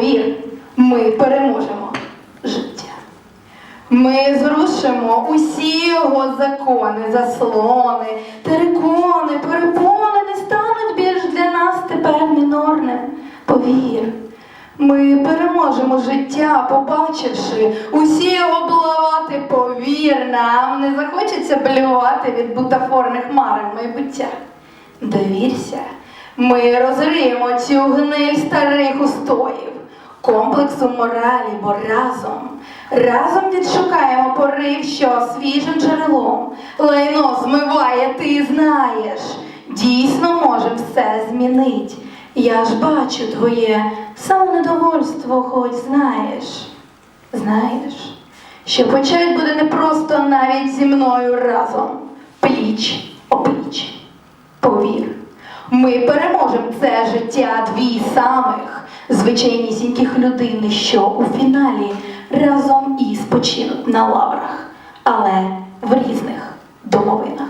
Повір, ми переможемо життя. Ми зрушимо усі його закони, заслони, терикони, перепони не стануть більш для нас тепер мінорним. Повір, ми переможемо життя, побачивши усі його блавати, повір, нам не захочеться блювати від бутафорних мари в майбуття. Довірся, ми розриємо цю гниль старих устоїв, комплексу моралі, бо разом, разом відшукаємо порив, що свіжим джерелом лайно змиває, ти знаєш, дійсно може все змінить. Я ж бачу твоє самонедовольство, хоч знаєш, знаєш, що почать буде непросто навіть зі мною разом, пліч опліч. Ми переможемо це життя дві самих звичайнісіньких людини, що у фіналі разом і спочинуть на лаврах, але в різних домовинах.